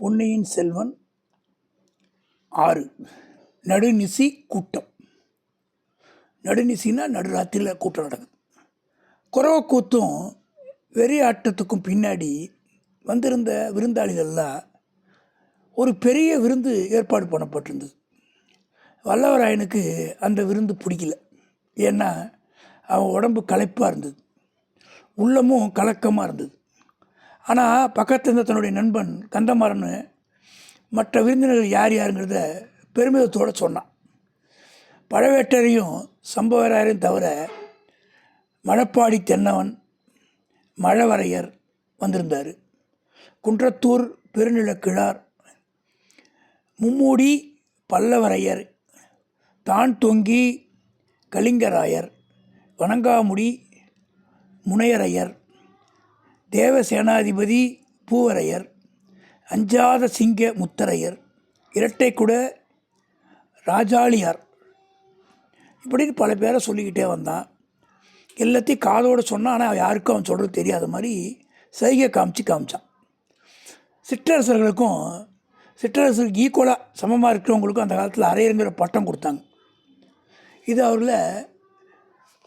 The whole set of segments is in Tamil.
பொன்னியின் செல்வன். ஆறு. நடுநிசி கூட்டம். நடுநிசின்னா நடுராத்திரியில் கூட்டம் நடக்குது. குறவை கூத்தும் வெறி ஆட்டத்துக்கும் பின்னாடி வந்திருந்த விருந்தாளிகள்லாம் ஒரு பெரிய விருந்து ஏற்பாடு பண்ணப்பட்டிருந்தது. வல்லவராயனுக்கு அந்த விருந்து பிடிக்கல. ஏன்னா அவன் உடம்பு களைப்பாக இருந்தது. உள்ளமும் கலக்கமாக இருந்தது. ஆனால் பக்கத்தில் இருந்த தன்னுடைய நண்பன் கந்தமாறன் மற்ற விருந்தினர்கள் யார் யாருங்கிறத பெருமிதத்தோடு சொன்னான். பழவேட்டரையும் சம்பவராயரையும் தவிர மழப்பாடி தென்னவன் மழவரையர் வந்திருந்தார். குன்றத்தூர் பெருநிலக்கிழார் மும்மூடி பல்லவரையர் தான் தொங்கி கலிங்கராயர் வணங்காமுடி முனையரையர் தேவசேனாதிபதி பூவரையர் அஞ்சாத சிங்க முத்தரையர் இரட்டைக்குட ராஜாளியார். இப்படின்னு பல பேரை சொல்லிக்கிட்டே வந்தான். எல்லாத்தையும் காதோடு சொன்னான் ஆனால் யாருக்கும் அவன் சொல்கிறது தெரியாத மாதிரி சைகை காமிச்சு காமிச்சான். சிற்றரசர்களுக்கும் சிற்றரசருக்கு ஈக்குவலாக சமமாக இருக்கிறவங்களுக்கும் அந்த காலத்தில் அரையருங்கிற பட்டம் கொடுத்தாங்க. இது அவரில்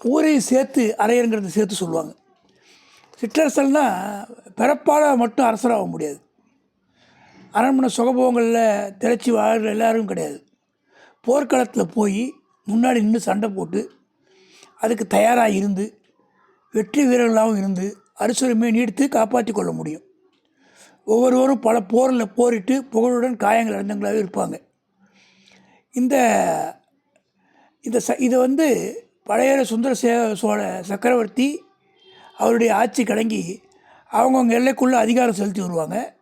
ஊரையும் சேர்த்து அரையருங்கிறத சேர்த்து சொல்லுவாங்க. சிற்றரசல்னால் பிறப்பால் மட்டும் அரசராக முடியாது. அரண்மனை சுகபோகங்களில் திளைச்சி வாழ்கிற எல்லாரும் கிடையாது. போர்க்களத்தில் போய் முன்னாடி நின்று சண்டை போட்டு அதுக்கு தயாராக இருந்து வெற்றி வீரர்களாகவும் இருந்து அரிசுரிமையை நீடித்து காப்பாற்றி கொள்ள முடியும். ஒவ்வொருவரும் பல போரில் போரிட்டு புகழுடன் காயங்கள் அடைந்தவங்களாகவே இருப்பாங்க. இந்த இந்த ச இதை வந்து பழைய சுந்தர சே சோழ சக்கரவர்த்தி அவருடைய ஆட்சி கடங்கி அவங்கவுங்க எல்லைக்குள்ளே அதிகாரம் செலுத்தி வருவாங்க.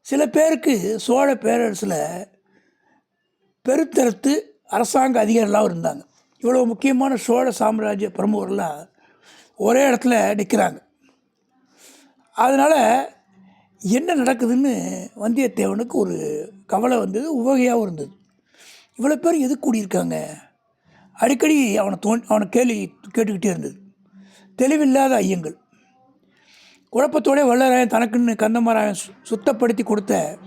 சில பேருக்கு சோழ பேரரசில் பெருத்தரத்து அரசாங்க அதிகாரிலாம் இருந்தாங்க. இவ்வளோ முக்கியமான சோழ சாம்ராஜ்ய பிரமுகர்லாம் ஒரே இடத்துல நிற்கிறாங்க அதனால் என்ன நடக்குதுன்னு வந்தியத்தேவனுக்கு ஒரு கவலை வந்தது உவகையாகவும் இருந்தது. இவ்வளோ பேர் எது கூடியிருக்காங்க? அடிக்கடி அவனை தோன் அவனை கேள்வி கேட்டுக்கிட்டே இருந்தது. தெளிவில்லாத ஐயங்கள். குழப்பத்தோடே வல்லராயன் தனக்குன்னு கந்தமாராயன் சுத்தப்படுத்தி கொடுத்த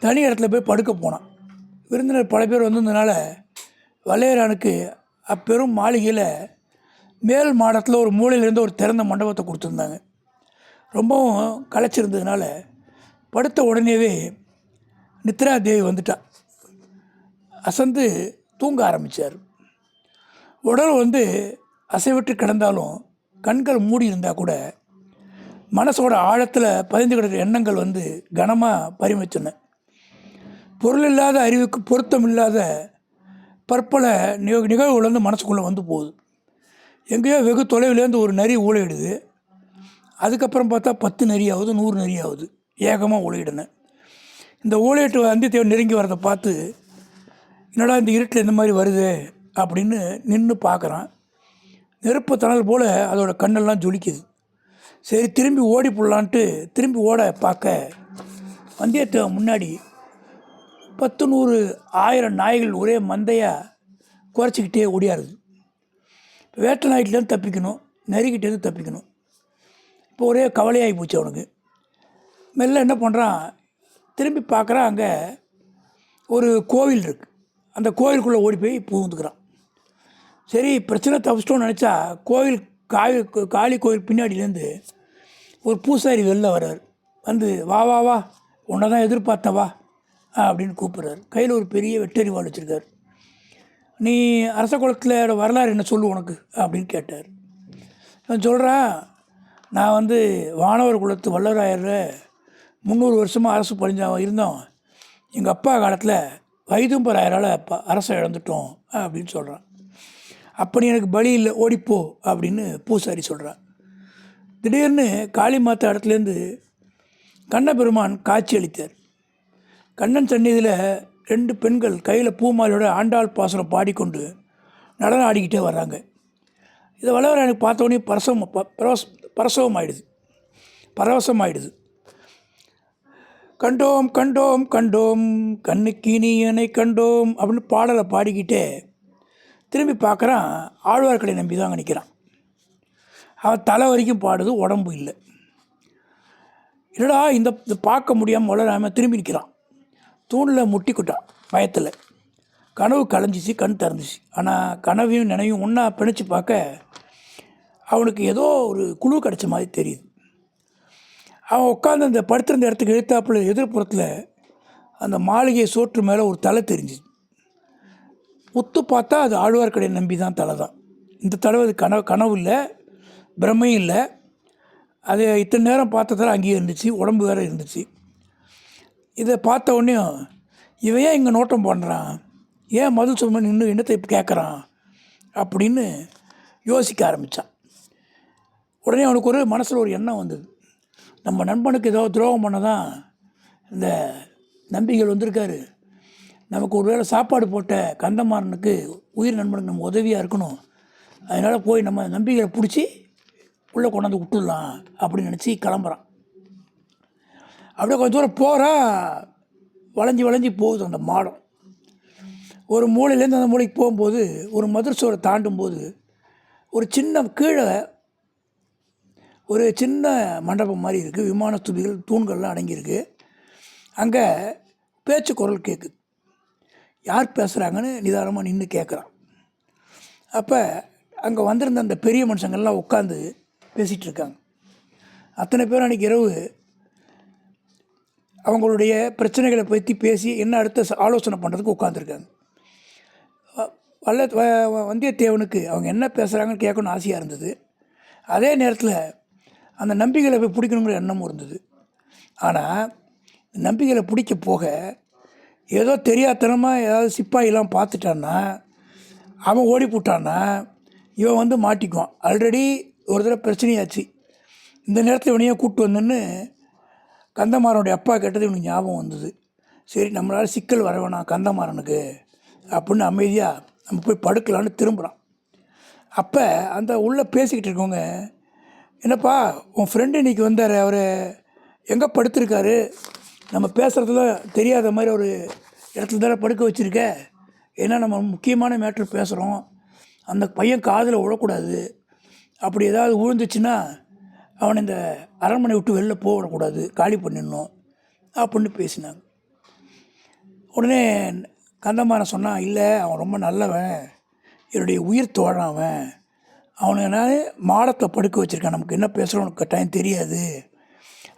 தனி இடத்துல போய் படுக்க போனான். விருந்தினர் பல பேர் வந்திருந்தனால வல்லையரானுக்கு அப்பெரும் மாளிகையில் மேல் மாடத்தில் ஒரு மூலையிலேருந்து ஒரு திறந்த மண்டபத்தை கொடுத்துருந்தாங்க. ரொம்பவும் களைச்சிருந்ததுனால படுத்த உடனேவே நித்ரா தேவி வந்துட்டா. அசந்து தூங்க ஆரம்பித்தார் உடல் வந்து அசைவிட்டு கிடந்தாலும் கண்கள் மூடி இருந்தால் கூட மனசோட ஆழத்தில் பதிந்து கிடக்கிற எண்ணங்கள் வந்து கனமாக பரிமிச்சன பொருள் இல்லாத அறிவுக்கு பொருத்தம் இல்லாத பற்பல நிக நிகழ்வுகள் வந்து மனசுக்குள்ளே வந்து போகுது. எங்கேயோ வெகு தொலைவிலேருந்து ஒரு நரி ஊழையிடுது அதுக்கப்புறம் பார்த்தா பத்து நரி ஆகுது நூறு நரி ஆகுது. ஏகமாக ஊழையிடுனேன் இந்த ஊழையிட்டு வந்தியத்தேவன் நெருங்கி வரதை பார்த்து என்னடா இந்த இருட்டில் இந்த மாதிரி வருது? அப்படின்னு நின்று பார்க்குறான் நெருப்பு தணல் போல் அதோட கண்ணெல்லாம் ஜொலிக்குது. சரி திரும்பி ஓடி போடலான்ட்டு திரும்பி ஓட பார்க்க வந்தியத்தேவன் முன்னாடி பத்து நூறு ஆயிரம் நாய்கள் ஒரே மந்தையாக குறைச்சிக்கிட்டே ஓடியாருது. இப்போ வேட்டை நாய்கிட்டேருந்து தப்பிக்கணும் நெருக்கிட்டேருந்து தப்பிக்கணும். இப்போ ஒரே கவலையாகி போச்சு அவனுக்கு. மெல்ல என்ன பண்ணுறான் திரும்பி பார்க்குறான் அங்கே ஒரு கோவில் இருக்குது அந்த கோவிலுக்குள்ளே ஓடி போய் பூந்துக்கிறான் சரி பிரச்சனை தப்பிச்சிட்டோன்னு நினச்சா கோவில் காவி காளி கோவில் பின்னாடியிலேருந்து ஒரு பூசாரி வெளில வர்றார். வந்து வா வா வா உன்னை தான் எதிர்பார்த்த வா அப்படின்னு கூப்பிட்றாரு. கையில் ஒரு பெரிய வெட்டரி வாழ் வச்சுருக்கார். நீ அரச குளத்தில் வரலாறு என்ன சொல்லு உனக்கு? அப்படின்னு கேட்டார். நான் சொல்கிறேன் நான் வந்து வானவர் குலத்து வல்லராயர் முந்நூறு வருஷமாக அரசு பழிஞ்சாவும் இருந்தோம். எங்கள் அப்பா காலத்தில் வைதும்பராயரால் அப்பா அரசை இழந்துட்டோம் அப்படின்னு சொல்கிறான் அப்படி எனக்கு பலி இல்லை ஓடிப்போ அப்படின்னு பூசாரி சொல்கிறார் திடீர்னு காளி மாத்தா இடத்துலேருந்து கண்ணபெருமான் காட்சி அளித்தார். கண்ணன் சந்நிதியில் ரெண்டு பெண்கள் கையில் பூமாலையோட ஆண்டாள் பாசனம் பாடிக்கொண்டு நடனம் ஆடிக்கிட்டே வர்றாங்க. இதை வளவர எனக்கு பார்த்தோன்னே பரசவம் ப- பரவச பரசவம் ஆயிடுது. பரவசம் ஆயிடுது. கண்டோம் கண்டோம் கண்டோம் கண்ணுக்கு இனியனை கண்டோம் அப்படின்னு பாடலை பாடிக்கிட்டே திரும்பி பார்க்குறான் ஆழ்வார்க்கடை நம்பி தான் நிற்கிறான் அவன் தலை வரைக்கும் பாடுது உடம்பு இல்லை. என்னடா இந்த பார்க்க முடியாமல் வளராமல் திரும்பி நிற்கிறான் தூணில் முட்டிக்கிட்டான் பயத்தில். கனவு கலைஞ்சிச்சு கண் திறந்துச்சு. ஆனால் கனவையும் நினைவும் ஒன்றா பிணைச்சு பார்க்க அவனுக்கு ஏதோ ஒரு குழு கிடச்ச மாதிரி தெரியுது. அவன் உட்காந்து அந்த படுத்திருந்த இடத்துக்கு எழுத்தாப்புல எதிர்ப்புறத்தில் அந்த மாளிகை சோற்று மேலே ஒரு தலை தெரிஞ்சுது. உத்து பார்த்தா அது ஆழ்வார்க்கடையை நம்பி தான் தலை தான் இந்த தடவை அது கனவு கனவு இல்லை பிரமையும் இல்லை. அது இத்தனை நேரம் பார்த்ததால அங்கேயே இருந்துச்சு உடம்பு வேறு இருந்துச்சு. இதை பார்த்த உடனே இவன் ஏன் இங்கே நோட்டம் பண்ணுறான் ஏன் மது சுமன் இன்னும் என்னத்தை இப்போ கேட்குறான் அப்படின்னு யோசிக்க ஆரம்பித்தான் உடனே அவனுக்கு ஒரு மனசில் ஒரு எண்ணம் வந்தது. நம்ம நண்பனுக்கு ஏதோ துரோகம் பண்ண தான் இந்த நம்பிகள் வந்திருக்காரு. நமக்கு ஒருவேளை சாப்பாடு போட்ட கந்தமாறனுக்கு உயிர் நண்பனுக்கு நம்ம உதவியாக இருக்கணும். அதனால் போய் நம்ம நம்பிக்கையை பிடிச்சி உள்ளே கொண்டாந்து விட்டுடலாம் அப்படின்னு நினச்சி கிளம்புறான். அப்படியே கொஞ்சம் தூரம் போகிறா வளைஞ்சி வளைஞ்சி போகுது அந்த மாடம். ஒரு மூலையிலேருந்து அந்த மூலைக்கு போகும்போது ஒரு மதுரசோரை தாண்டும் போது ஒரு சின்ன கீழே ஒரு சின்ன மண்டபம் மாதிரி இருக்குது விமான துளிகள் தூண்கள்லாம் அடங்கியிருக்கு. அங்கே பேச்சு குரல் கேட்குது யார் பேசுகிறாங்கன்னு நிதானமாக நின்று கேட்குறான் அப்போ அங்கே வந்திருந்த அந்த பெரிய மனுஷங்கள்லாம் உட்காந்து பேசிகிட்டு இருக்காங்க. அத்தனை பேரும் அன்றைக்கி இரவு அவங்களுடைய பிரச்சனைகளை பற்றி பேசி என்ன அடுத்த ஆலோசனை பண்ணுறதுக்கு உட்காந்துருக்காங்க வல்ல வ- வந்தியத்தேவனுக்கு அவங்க என்ன பேசுகிறாங்கன்னு கேட்கணும்னு ஆசையாக இருந்தது. அதே நேரத்தில் அந்த நம்பிக்கைகளை போய் பிடிக்கணுங்கிற எண்ணமும் இருந்தது. ஆனால் நம்பிக்கைகளை பிடிக்க போக ஏதோ தெரியாத்தனமாக ஏதாவது சிப்பாயெல்லாம் பார்த்துட்டான்னா அவன் ஓடி போட்டான்னா இவன் வந்து மாட்டிக்குவான். ஆல்ரெடி ஒரு தடவை பிரச்சனையாச்சு. இந்த நேரத்தில் இவனையே கூப்பிட்டு வந்தேன்னு கந்தமாறனுடைய அப்பா கேட்டது இவனுக்கு ஞாபகம் வந்தது. சரி நம்மளால் சிக்கல் வர வேணாம் கந்தமாறனுக்கு அப்படின்னு அமைதியாக நம்ம போய் படுக்கலான்னு திரும்புகிறான் அப்போ அந்த உள்ளே பேசிக்கிட்டு இருக்கவங்க என்னப்பா உன் ஃப்ரெண்டு இன்னைக்கு வந்தார் அவர் எங்கே படுத்திருக்காரு? நம்ம பேசுகிறதுல தெரியாத மாதிரி ஒரு இடத்துல தானே படுக்க வச்சுருக்க? ஏன்னா நம்ம முக்கியமான மேட்ரு பேசுகிறோம் அந்த பையன் காதில் விழக்கூடாது. அப்படி ஏதாவது விழுந்துச்சுன்னா அவனை இந்த அரண்மனை விட்டு வெளில போக விடக்கூடாது காலி பண்ணிடணும். அப்படின்னு பேசினாங்க. உடனே கந்தமாரன் சொன்னான் இல்லை அவன் ரொம்ப நல்லவன். என்னுடைய உயிர் தோழன் அவன். அவனுக்கு மாடத்தை படுக்க வச்சுருக்கான். நமக்கு என்ன பேசுகிறோன்னு டைம் தெரியாது.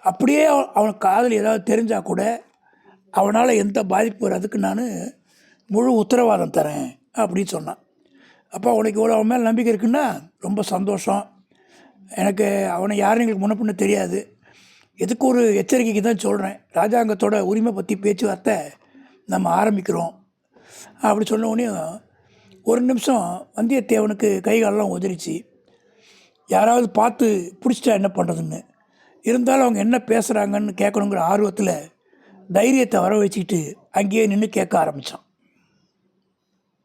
அப்படியே அவன் காதல் ஏதாவது தெரிஞ்சால் கூட அவனால் எந்த பாதிப்பு வராதுக்கு நான் முழு உத்தரவாதம் தரேன் அப்படின்னு சொன்னான். அப்போ உனக்கு இவ்வளோ அவன் மேலே நம்பிக்கை இருக்குன்னா ரொம்ப சந்தோஷம். எனக்கு அவனை யாரும் எங்களுக்கு முன்ன தெரியாது. எதுக்கு ஒரு எச்சரிக்கைக்கு தான் சொல்கிறேன் ராஜாங்கத்தோட உரிமை பற்றி பேச்சுவார்த்தை நம்ம ஆரம்பிக்கிறோம். அப்படி சொன்ன உடனே ஒரு நிமிஷம் வந்தியத்தேவனுக்கு கை காலெல்லாம் உதறிச்சு. யாராவது பார்த்து பிடிச்சிட்டா என்ன பண்ணுறதுன்னு இருந்தாலும் அவங்க என்ன பேசுகிறாங்கன்னு கேட்கணுங்கிற ஆர்வத்தில் தைரியத்தை வர வச்சுக்கிட்டு அங்கேயே நின்று கேட்க ஆரம்பித்தான்